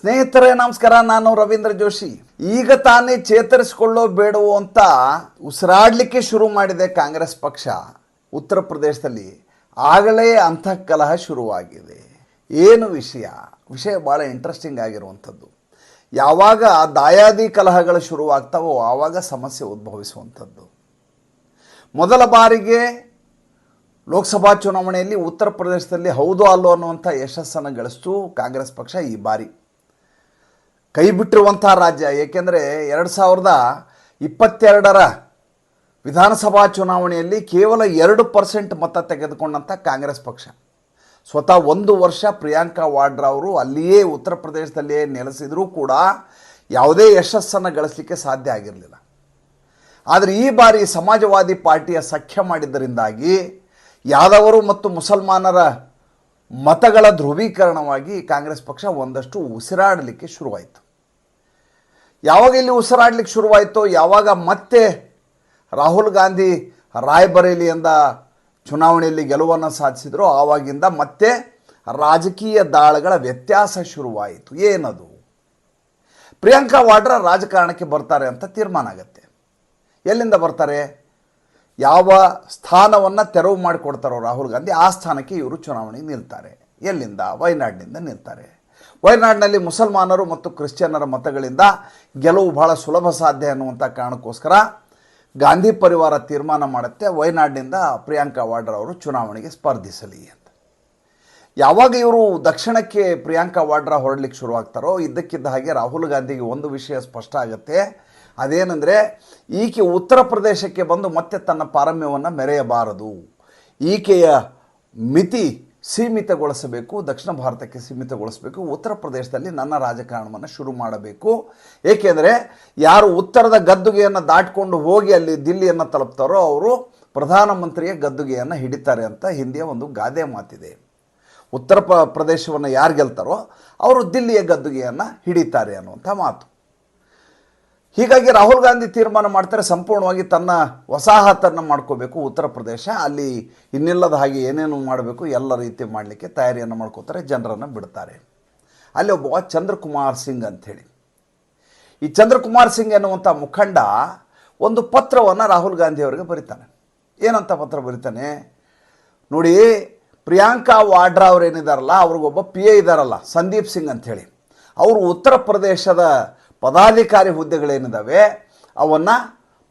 ಸ್ನೇಹಿತರೇ, ನಮಸ್ಕಾರ. ನಾನು ರವೀಂದ್ರ ಜೋಶಿ. ಈಗ ತಾನೇ ಚೇತರಿಸಿಕೊಳ್ಳೋ ಬೇಡವು ಅಂತ ಉಸಿರಾಡಲಿಕ್ಕೆ ಶುರು ಮಾಡಿದೆ ಕಾಂಗ್ರೆಸ್ ಪಕ್ಷ. ಉತ್ತರ ಪ್ರದೇಶದಲ್ಲಿ ಆಗಲೇ ಅಂತಃಕಲಹ ಶುರುವಾಗಿದೆ. ಏನು ವಿಷಯ? ವಿಷಯ ಭಾಳ ಇಂಟ್ರೆಸ್ಟಿಂಗ್ ಆಗಿರುವಂಥದ್ದು. ಯಾವಾಗ ದಾಯಾದಿ ಕಲಹಗಳು ಶುರುವಾಗ್ತಾವೋ ಆವಾಗ ಸಮಸ್ಯೆ ಉದ್ಭವಿಸುವಂಥದ್ದು. ಮೊದಲ ಬಾರಿಗೆ ಲೋಕಸಭಾ ಚುನಾವಣೆಯಲ್ಲಿ ಉತ್ತರ ಪ್ರದೇಶದಲ್ಲಿ ಹೌದು ಅಲ್ಲೋ ಅನ್ನುವಂಥ ಯಶಸ್ಸನ್ನು ಗಳಿಸ್ತು ಕಾಂಗ್ರೆಸ್ ಪಕ್ಷ ಈ ಬಾರಿ. ಕೈ ಬಿಟ್ಟಿರುವಂಥ ರಾಜ್ಯ, ಏಕೆಂದರೆ ಎರಡು ಸಾವಿರದ ಇಪ್ಪತ್ತೆರಡರ ವಿಧಾನಸಭಾ ಚುನಾವಣೆಯಲ್ಲಿ ಕೇವಲ ಎರಡು ಪರ್ಸೆಂಟ್ ಮತ ತೆಗೆದುಕೊಂಡಂಥ ಕಾಂಗ್ರೆಸ್ ಪಕ್ಷ. ಸ್ವತಃ ಒಂದು ವರ್ಷ ಪ್ರಿಯಾಂಕಾ ವಾಡ್ರಾ ಅವರು ಅಲ್ಲಿಯೇ ಉತ್ತರ ಪ್ರದೇಶದಲ್ಲಿಯೇ ನೆಲೆಸಿದರೂ ಕೂಡ ಯಾವುದೇ ಯಶಸ್ಸನ್ನು ಗಳಿಸಲಿಕ್ಕೆ ಸಾಧ್ಯ ಆಗಿರಲಿಲ್ಲ. ಆದರೆ ಈ ಬಾರಿ ಸಮಾಜವಾದಿ ಪಾರ್ಟಿಯ ಸಖ್ಯ ಮಾಡಿದ್ದರಿಂದಾಗಿ ಯಾದವರು ಮತ್ತು ಮುಸಲ್ಮಾನರ ಮತಗಳ ಧ್ರುವೀಕರಣವಾಗಿ ಕಾಂಗ್ರೆಸ್ ಪಕ್ಷ ಒಂದಷ್ಟು ಉಸಿರಾಡಲಿಕ್ಕೆ ಶುರುವಾಯಿತು. ಯಾವಾಗ ಇಲ್ಲಿ ಉಸಿರಾಡಲಿಕ್ಕೆ ಶುರುವಾಯಿತೋ, ಯಾವಾಗ ಮತ್ತೆ ರಾಹುಲ್ ಗಾಂಧಿ ರಾಯ್ಬರೇಲಿಯಿಂದ ಚುನಾವಣೆಯಲ್ಲಿ ಗೆಲುವನ್ನು ಸಾಧಿಸಿದ್ರು, ಆವಾಗಿಂದ ಮತ್ತೆ ರಾಜಕೀಯ ದಾಳಗಳ ವ್ಯತ್ಯಾಸ ಶುರುವಾಯಿತು. ಏನದು? ಪ್ರಿಯಾಂಕಾ ವಾಡ್ರಾ ರಾಜಕಾರಣಕ್ಕೆ ಬರ್ತಾರೆ ಅಂತ ತೀರ್ಮಾನ ಆಗತ್ತೆ. ಎಲ್ಲಿಂದ ಬರ್ತಾರೆ? ಯಾವ ಸ್ಥಾನವನ್ನು ತೆರವು ಮಾಡಿಕೊಡ್ತಾರೋ ರಾಹುಲ್ ಗಾಂಧಿ, ಆ ಸ್ಥಾನಕ್ಕೆ ಇವರು ಚುನಾವಣೆಗೆ ನಿಲ್ತಾರೆ. ಎಲ್ಲಿಂದ? ವಯನಾಡಿನಿಂದ ನಿಲ್ತಾರೆ. ವಯನಾಡಿನಲ್ಲಿ ಮುಸಲ್ಮಾನರು ಮತ್ತು ಕ್ರಿಶ್ಚಿಯನ್ನರ ಮತಗಳಿಂದ ಗೆಲುವು ಬಹಳ ಸುಲಭ ಸಾಧ್ಯ ಅನ್ನುವಂಥ ಕಾರಣಕ್ಕೋಸ್ಕರ ಗಾಂಧಿ ಪರಿವಾರ ತೀರ್ಮಾನ ಮಾಡುತ್ತೆ. ವಯನಾಡಿನಿಂದ ಪ್ರಿಯಾಂಕಾ ವಾಡ್ರಾ ಅವರು ಚುನಾವಣೆಗೆ ಸ್ಪರ್ಧಿಸಲಿ ಅಂತ. ಯಾವಾಗ ಇವರು ದಕ್ಷಿಣಕ್ಕೆ ಪ್ರಿಯಾಂಕಾ ವಾಡ್ರಾ ಹೊರಡ್ಲಿಕ್ಕೆ ಶುರುವಾಗ್ತಾರೋ, ಇದ್ದಕ್ಕಿದ್ದ ಹಾಗೆ ರಾಹುಲ್ ಗಾಂಧಿಗೆ ಒಂದು ವಿಷಯ ಸ್ಪಷ್ಟ ಆಗುತ್ತೆ. ಅದೇನೆಂದರೆ, ಈಕೆ ಉತ್ತರ ಪ್ರದೇಶಕ್ಕೆ ಬಂದು ಮತ್ತೆ ತನ್ನ ಪಾರಮ್ಯವನ್ನು ಮೆರೆಯಬಾರದು. ಈಕೆಯ ಮಿತಿ ಸೀಮಿತಗೊಳಿಸಬೇಕು, ದಕ್ಷಿಣ ಭಾರತಕ್ಕೆ ಸೀಮಿತಗೊಳಿಸಬೇಕು, ಉತ್ತರ ಪ್ರದೇಶದಲ್ಲಿ ನನ್ನ ರಾಜಕಾರಣವನ್ನು ಶುರು ಮಾಡಬೇಕು. ಏಕೆಂದರೆ, ಯಾರು ಉತ್ತರದ ಗದ್ದುಗೆಯನ್ನು ದಾಟಿಕೊಂಡು ಹೋಗಿ ಅಲ್ಲಿ ದಿಲ್ಲಿಯನ್ನು ತಲುಪ್ತಾರೋ ಅವರು ಪ್ರಧಾನಮಂತ್ರಿಯ ಗದ್ದುಗೆಯನ್ನು ಹಿಡಿತಾರೆ ಅಂತ ಹಿಂದಿಯ ಒಂದು ಗಾದೆ ಮಾತಿದೆ. ಉತ್ತರ ಪ್ರ ಪ್ರದೇಶವನ್ನು ಯಾರು ಗೆಲ್ತಾರೋ, ಅವರು ದಿಲ್ಲಿಯ ಗದ್ದುಗೆಯನ್ನು ಹಿಡಿತಾರೆ ಅನ್ನುವಂಥ ಮಾತು. ಹೀಗಾಗಿ ರಾಹುಲ್ ಗಾಂಧಿ ತೀರ್ಮಾನ ಮಾಡ್ತಾರೆ, ಸಂಪೂರ್ಣವಾಗಿ ತನ್ನ ವಸಾಹತನ್ನು ಮಾಡ್ಕೋಬೇಕು, ಉತ್ತರ ಪ್ರದೇಶ. ಅಲ್ಲಿ ಇನ್ನಿಲ್ಲದ ಹಾಗೆ ಏನೇನು ಮಾಡಬೇಕು, ಎಲ್ಲ ರೀತಿ ಮಾಡಲಿಕ್ಕೆ ತಯಾರಿಯನ್ನು ಮಾಡ್ಕೋತಾರೆ, ಜನರನ್ನು ಬಿಡ್ತಾರೆ. ಅಲ್ಲಿ ಒಬ್ಬ ಚಂದ್ರಕುಮಾರ್ ಸಿಂಗ್ ಅಂಥೇಳಿ. ಈ ಚಂದ್ರಕುಮಾರ್ ಸಿಂಗ್ ಎನ್ನುವಂಥ ಮುಖಂಡ ಒಂದು ಪತ್ರವನ್ನು ರಾಹುಲ್ ಗಾಂಧಿ ಅವರಿಗೆ ಬರೀತಾನೆ. ಏನಂತ ಪತ್ರ ಬರೀತಾನೆ? ನೋಡಿ, ಪ್ರಿಯಾಂಕಾ ವಾಡ್ರಾ ಅವ್ರು ಏನಿದಾರಲ್ಲ, ಅವ್ರಿಗೊಬ್ಬ ಪಿ ಎ ಇದ್ದಾರಲ್ಲ ಸಂದೀಪ್ ಸಿಂಗ್ ಅಂಥೇಳಿ. ಅವರು ಉತ್ತರ ಪ್ರದೇಶದ ಪದಾಧಿಕಾರಿ ಹುದ್ದೆಗಳೇನಿದ್ದಾವೆ ಅವನ್ನು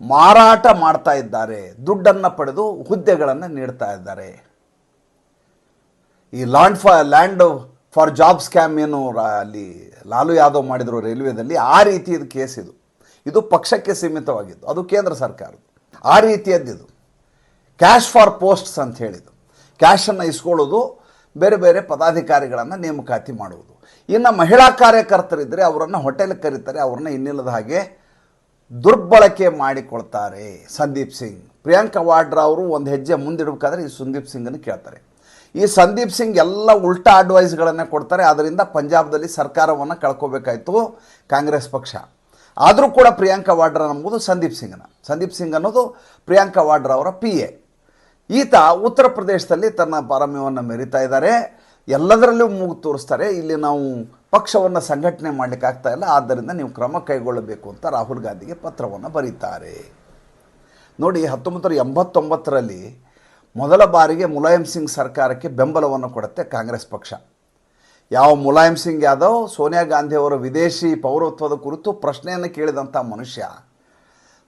ಮಾರಾಟ ಮಾಡ್ತಾ ಇದ್ದಾರೆ, ದುಡ್ಡನ್ನು ಪಡೆದು ಹುದ್ದೆಗಳನ್ನು ನೀಡ್ತಾ ಇದ್ದಾರೆ. ಈ land for land for job scam ಏನು ಅಲ್ಲಿ ಲಾಲು ಯಾದವ್ ಮಾಡಿದರು ರೈಲ್ವೆದಲ್ಲಿ, ಆ ರೀತಿಯದ ಕೇಸ್ ಇದು. ಇದು ಪಕ್ಷಕ್ಕೆ ಸೀಮಿತವಾಗಿದ್ದು, ಅದು ಕೇಂದ್ರ ಸರ್ಕಾರದ್ದು. ಆ ರೀತಿಯದ್ದಿದು ಕ್ಯಾಶ್ ಫಾರ್ ಪೋಸ್ಟ್ಸ್ ಅಂತ ಹೇಳಿದ್ದು. ಕ್ಯಾಶನ್ನು ಇಸ್ಕೊಳ್ಳೋದು ಬೇರೆ ಬೇರೆ ಪದಾಧಿಕಾರಿಗಳನ್ನು ನೇಮಕಾತಿ ಮಾಡುವುದು. ಇನ್ನು ಮಹಿಳಾ ಕಾರ್ಯಕರ್ತರಿದ್ದರೆ ಅವರನ್ನು ಹೋಟೆಲ್ಗೆ ಕರೀತಾರೆ, ಅವ್ರನ್ನ ಇನ್ನಿಲ್ಲದ ಹಾಗೆ ದುರ್ಬಳಕೆ ಮಾಡಿಕೊಳ್ತಾರೆ ಸಂದೀಪ್ ಸಿಂಗ್. ಪ್ರಿಯಾಂಕಾ ವಾಡ್ರಾ ಅವರು ಒಂದು ಹೆಜ್ಜೆ ಮುಂದಿಡಬೇಕಾದ್ರೆ ಈ ಸಂದೀಪ್ ಸಿಂಗನ್ನು ಕೇಳ್ತಾರೆ. ಈ ಸಂದೀಪ್ ಸಿಂಗ್ ಎಲ್ಲ ಉಲ್ಟಾ ಅಡ್ವೈಸ್ಗಳನ್ನು ಕೊಡ್ತಾರೆ ಅದರಿಂದ ಪಂಜಾಬ್ದಲ್ಲಿ ಸರ್ಕಾರವನ್ನು ಕಳ್ಕೋಬೇಕಾಯಿತು ಕಾಂಗ್ರೆಸ್ ಪಕ್ಷ. ಆದರೂ ಕೂಡ ಪ್ರಿಯಾಂಕಾ ವಾಡ್ರಾ ನಂಬುದು ಸಂದೀಪ್ ಸಿಂಗನ. ಸಂದೀಪ್ ಸಿಂಗ್ ಅನ್ನೋದು ಪ್ರಿಯಾಂಕಾ ವಾಡ್ರಾ ಅವರ ಪಿ ಎ ಈತ ಉತ್ತರ ಪ್ರದೇಶದಲ್ಲಿ ತನ್ನ ಪಾರಮ್ಯವನ್ನು ಮೆರಿತಾ ಇದ್ದಾರೆ. ಎಲ್ಲದರಲ್ಲೂ ಮೂಗು ತೋರಿಸ್ತಾರೆ. ಇಲ್ಲಿ ನಾವು ಪಕ್ಷವನ್ನು ಸಂಘಟನೆ ಮಾಡಲಿಕ್ಕೆ ಆಗ್ತಾ ಇಲ್ಲ. ಆದ್ದರಿಂದ ನೀವು ಕ್ರಮ ಕೈಗೊಳ್ಳಬೇಕು ಅಂತ ರಾಹುಲ್ ಗಾಂಧಿಗೆ ಪತ್ರವನ್ನು ಬರೀತಾರೆ. ನೋಡಿ, ಹತ್ತೊಂಬತ್ತು ನೂರ ಎಂಬತ್ತೊಂಬತ್ತರಲ್ಲಿ ಮೊದಲ ಬಾರಿಗೆ ಮುಲಾಯಂ ಸಿಂಗ್ ಸರ್ಕಾರಕ್ಕೆ ಬೆಂಬಲವನ್ನು ಕೊಡುತ್ತೆ ಕಾಂಗ್ರೆಸ್ ಪಕ್ಷ. ಯಾವ ಮುಲಾಯಂ ಸಿಂಗ್ ಯಾದವ್, ಸೋನಿಯಾ ಗಾಂಧಿ ಅವರ ವಿದೇಶಿ ಪೌರತ್ವದ ಕುರಿತು ಪ್ರಶ್ನೆಯನ್ನು ಕೇಳಿದಂಥ ಮನುಷ್ಯ.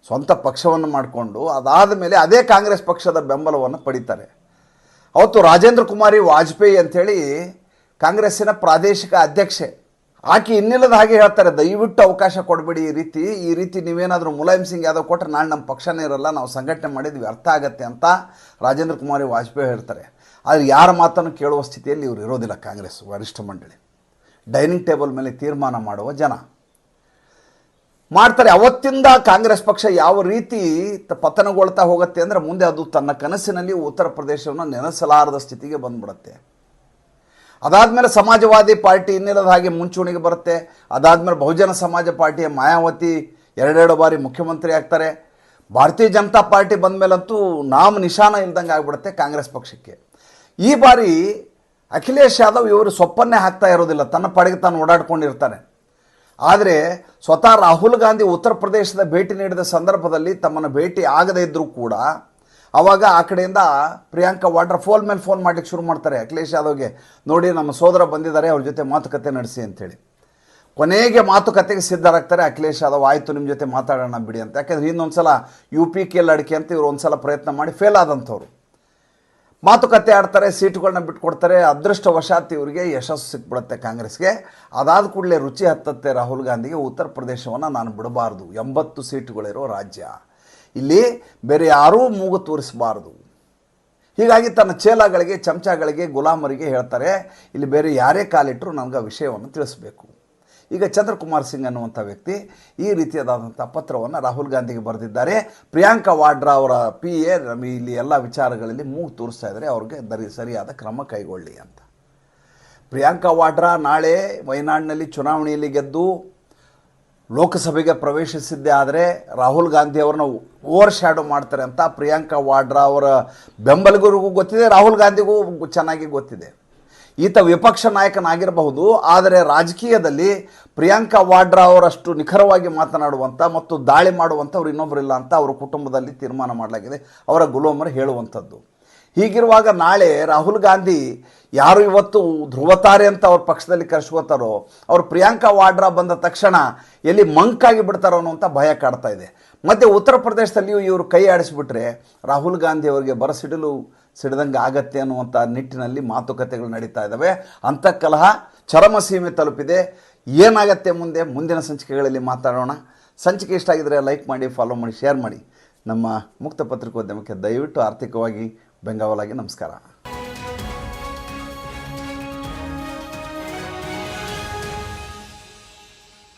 ಸ್ವಂತ ಪಕ್ಷವನ್ನು ಮಾಡಿಕೊಂಡು ಅದಾದ ಮೇಲೆ ಅದೇ ಕಾಂಗ್ರೆಸ್ ಪಕ್ಷದ ಬೆಂಬಲವನ್ನು ಪಡಿತಾರೆ. ಅವತ್ತು ರಾಜೇಂದ್ರ ಕುಮಾರಿ ವಾಜಪೇಯಿ ಅಂಥೇಳಿ ಕಾಂಗ್ರೆಸ್ಸಿನ ಪ್ರಾದೇಶಿಕ ಅಧ್ಯಕ್ಷೆ. ಆಕೆ ಇನ್ನಿಲ್ಲದ ಹಾಗೆ ಹೇಳ್ತಾರೆ, ದಯವಿಟ್ಟು ಅವಕಾಶ ಕೊಡಬೇಡಿ ಈ ರೀತಿ ಈ ರೀತಿ ನೀವೇನಾದರೂ ಮುಲಾಯಂ ಸಿಂಗ್ ಯಾದವ್ ಕೊಟ್ಟರೆ ನಾಳೆ ನಮ್ಮ ಪಕ್ಷನೇ ಇರಲ್ಲ, ನಾವು ಸಂಘಟನೆ ಮಾಡಿದ್ವಿ, ಅರ್ಥ ಆಗತ್ತೆ ಅಂತ ರಾಜೇಂದ್ರ ಕುಮಾರಿ ವಾಜಪೇಯಿ ಹೇಳ್ತಾರೆ. ಆದರೆ ಯಾರ ಮಾತನ್ನು ಕೇಳುವ ಸ್ಥಿತಿಯಲ್ಲಿ ಇವರು ಇರೋದಿಲ್ಲ ಕಾಂಗ್ರೆಸ್ ವರಿಷ್ಠ ಮಂಡಳಿ. ಡೈನಿಂಗ್ ಟೇಬಲ್ ಮೇಲೆ ತೀರ್ಮಾನ ಮಾಡುವ ಜನ. ಮಾಡ್ತಾರೆ. ಅವತ್ತಿಂದ ಕಾಂಗ್ರೆಸ್ ಪಕ್ಷ ಯಾವ ರೀತಿ ಪತನಗೊಳ್ತಾ ಹೋಗುತ್ತೆ ಅಂದರೆ ಮುಂದೆ ಅದು ತನ್ನ ಕನಸಿನಲ್ಲಿ ಉತ್ತರ ಪ್ರದೇಶವನ್ನು ನೆನೆಸಲಾರದ ಸ್ಥಿತಿಗೆ ಬಂದ್ಬಿಡುತ್ತೆ. ಅದಾದಮೇಲೆ ಸಮಾಜವಾದಿ ಪಾರ್ಟಿ ಇನ್ನಿಲ್ಲದ ಹಾಗೆ ಮುಂಚೂಣಿಗೆ ಬರುತ್ತೆ. ಅದಾದಮೇಲೆ ಬಹುಜನ ಸಮಾಜ ಪಾರ್ಟಿಯ ಮಾಯಾವತಿ ಎರಡೆರಡು ಬಾರಿ ಮುಖ್ಯಮಂತ್ರಿ ಆಗ್ತಾರೆ. ಭಾರತೀಯ ಜನತಾ ಪಾರ್ಟಿ ಬಂದ ಮೇಲಂತೂ ನಾಮ ನಿಶಾನ ಇಲ್ದಂಗೆ ಆಗ್ಬಿಡುತ್ತೆ ಕಾಂಗ್ರೆಸ್ ಪಕ್ಷಕ್ಕೆ. ಈ ಬಾರಿ ಅಖಿಲೇಶ್ ಯಾದವ್ ಇವರು ಸೊಪ್ಪನ್ನೇ ಹಾಕ್ತಾ ಇರೋದಿಲ್ಲ. ತನ್ನ ಪಾಡಿಗೆ ತಾನು ಓಡಾಡ್ಕೊಂಡಿರ್ತಾರೆ. ಆದರೆ ಸ್ವತಃ ರಾಹುಲ್ ಗಾಂಧಿ ಉತ್ತರ ಪ್ರದೇಶದ ಭೇಟಿ ನೀಡಿದ ಸಂದರ್ಭದಲ್ಲಿ ತಮ್ಮನ್ನು ಭೇಟಿ ಆಗದೇ ಇದ್ದರೂ ಕೂಡ ಅವಾಗ ಆ ಕಡೆಯಿಂದ ಪ್ರಿಯಾಂಕಾ ವಾಡ್ರಾ ಫೋನ್ ಮೇಲೆ ಫೋನ್ ಮಾಡ್ಲಿಕ್ಕೆ ಶುರು ಮಾಡ್ತಾರೆ. ಅಖಿಲೇಶ್ ಯಾದವ್ಗೆ, ನೋಡಿ, ನಮ್ಮ ಸೋದರ ಬಂದಿದ್ದಾರೆ, ಅವ್ರ ಜೊತೆ ಮಾತುಕತೆ ನಡೆಸಿ ಅಂತೇಳಿ ಕೊನೆಗೆ ಮಾತುಕತೆಗೆ ಸಿದ್ಧರಾಗ್ತಾರೆ ಅಖಿಲೇಶ್ ಯಾದವ್. ಆಯಿತು, ನಿಮ್ಮ ಜೊತೆ ಮಾತಾಡೋಣ ಬಿಡಿ ಅಂತ. ಯಾಕೆಂದರೆ ಇನ್ನೊಂದು ಸಲ ಯು ಪಿ ಕೆ ಅಡಿಕೆ ಅಂತ ಇವರು ಒಂದು ಸಲ ಪ್ರಯತ್ನ ಮಾಡಿ ಫೇಲ್ ಆದಂಥವ್ರು. ಮಾತುಕತೆ ಆಡ್ತಾರೆ ಸೀಟುಗಳನ್ನ ಬಿಟ್ಕೊಡ್ತಾರೆ, ಅದೃಷ್ಟವಶಾತ್ ಇವರಿಗೆ ಯಶಸ್ಸು ಸಿಕ್ಬಿಡುತ್ತೆ ಕಾಂಗ್ರೆಸ್ಗೆ. ಅದಾದ ಕೂಡಲೇ ರುಚಿ ಹತ್ತತ್ತೆ ರಾಹುಲ್ ಗಾಂಧಿಗೆ, ಉತ್ತರ ಪ್ರದೇಶವನ್ನು ನಾನು ಬಿಡಬಾರ್ದು. ಎಂಬತ್ತು ಸೀಟುಗಳಿರೋ ರಾಜ್ಯ. ಇಲ್ಲಿ ಬೇರೆ ಯಾರೂ ಮೂಗು ತೋರಿಸಬಾರ್ದು. ಹೀಗಾಗಿ ತನ್ನ ಚೇಲಾಗಳಿಗೆ, ಚಮಚಗಳಿಗೆ, ಗುಲಾಮರಿಗೆ ಹೇಳ್ತಾರೆ, ಇಲ್ಲಿ ಬೇರೆ ಯಾರೇ ಕಾಲಿಟ್ಟರು ನನಗೆ ಆ ವಿಷಯವನ್ನು ತಿಳಿಸ್ಬೇಕು. ಈಗ ಚಂದ್ರಕುಮಾರ್ ಸಿಂಗ್ ಅನ್ನುವಂಥ ವ್ಯಕ್ತಿ ಈ ರೀತಿಯಾದಂಥ ಪತ್ರವನ್ನು ರಾಹುಲ್ ಗಾಂಧಿಗೆ ಬರೆದಿದ್ದಾರೆ. ಪ್ರಿಯಾಂಕಾ ವಾಡ್ರಾ ಅವರ ಪಿ ಎ ಇಲ್ಲಿ ಎಲ್ಲ ವಿಚಾರಗಳಲ್ಲಿ ಮೂಗು ತೋರಿಸ್ತಾ ಇದ್ದಾರೆ. ಅವ್ರಿಗೆ ದರಿ ಸರಿಯಾದ ಕ್ರಮ ಕೈಗೊಳ್ಳಿ ಅಂತ. ಪ್ರಿಯಾಂಕಾ ವಾಡ್ರಾ ನಾಳೆ ವಯನಾಡಿನಲ್ಲಿ ಚುನಾವಣೆಯಲ್ಲಿ ಗೆದ್ದು ಲೋಕಸಭೆಗೆ ಪ್ರವೇಶಿಸಿದ್ದೇ ಆದರೆ ರಾಹುಲ್ ಗಾಂಧಿ ಅವ್ರನ್ನ ಓವರ್ ಶ್ಯಾಡೋ ಮಾಡ್ತಾರೆ ಅಂತ ಪ್ರಿಯಾಂಕಾ ವಾಡ್ರಾ ಅವರ ಬೆಂಬಲಿಗರಿಗೂ ಗೊತ್ತಿದೆ, ರಾಹುಲ್ ಗಾಂಧಿಗೂ ಚೆನ್ನಾಗಿ ಗೊತ್ತಿದೆ. ಈತ ವಿಪಕ್ಷ ನಾಯಕನಾಗಿರಬಹುದು, ಆದರೆ ರಾಜಕೀಯದಲ್ಲಿ ಪ್ರಿಯಾಂಕಾ ವಾಡ್ರಾ ಅವರಷ್ಟು ನಿಖರವಾಗಿ ಮಾತನಾಡುವಂಥ ಮತ್ತು ದಾಳಿ ಮಾಡುವಂಥವ್ರು ಇನ್ನೊಬ್ಬರಿಲ್ಲ ಅಂತ ಅವರ ಕುಟುಂಬದಲ್ಲಿ ತೀರ್ಮಾನ ಮಾಡಲಾಗಿದೆ. ಅವರ ಗುಲಾಮರು ಹೇಳುವಂಥದ್ದು. ಹೀಗಿರುವಾಗ ನಾಳೆ ರಾಹುಲ್ ಗಾಂಧಿ ಯಾರು ಇವತ್ತು ಧ್ರುವತಾರೆ ಅಂತ ಅವ್ರ ಪಕ್ಷದಲ್ಲಿ ಕರೆಸ್ಕೋತಾರೋ, ಅವ್ರು ಪ್ರಿಯಾಂಕಾ ವಾಡ್ರಾ ಬಂದ ತಕ್ಷಣ ಎಲ್ಲಿ ಮಂಕಾಗಿ ಬಿಡ್ತಾರೋ ಅನ್ನೋಂಥ ಭಯ ಕಾಡ್ತಾ ಇದೆ. ಮತ್ತು ಉತ್ತರ ಪ್ರದೇಶದಲ್ಲಿಯೂ ಇವರು ಕೈ ಆಡಿಸಿಬಿಟ್ರೆ ರಾಹುಲ್ ಗಾಂಧಿ ಅವರಿಗೆ ಬರಸಿಡಲು ಸಿಡಿದಂಗೆ ಆಗತ್ತೆ ಅನ್ನುವಂಥ ನಿಟ್ಟಿನಲ್ಲಿ ಮಾತುಕತೆಗಳು ನಡೀತಾ ಇದ್ದಾವೆ ಅಂತಃಕಲಹ ಚರಮ ಸೀಮೆ ತಲುಪಿದೆ. ಏನಾಗತ್ತೆ ಮುಂದೆ? ಮುಂದಿನ ಸಂಚಿಕೆಗಳಲ್ಲಿ ಮಾತಾಡೋಣ. ಸಂಚಿಕೆ ಇಷ್ಟ ಆಗಿದ್ರೆ ಲೈಕ್ ಮಾಡಿ, ಫಾಲೋ ಮಾಡಿ, ಶೇರ್ ಮಾಡಿ. ನಮ್ಮ ಮುಕ್ತ ಪತ್ರಿಕೋದ್ಯಮಕ್ಕೆ ದಯವಿಟ್ಟು ಆರ್ಥಿಕವಾಗಿ ಬೆಂಗಾವಲಾಗಿ ನಮಸ್ಕಾರ.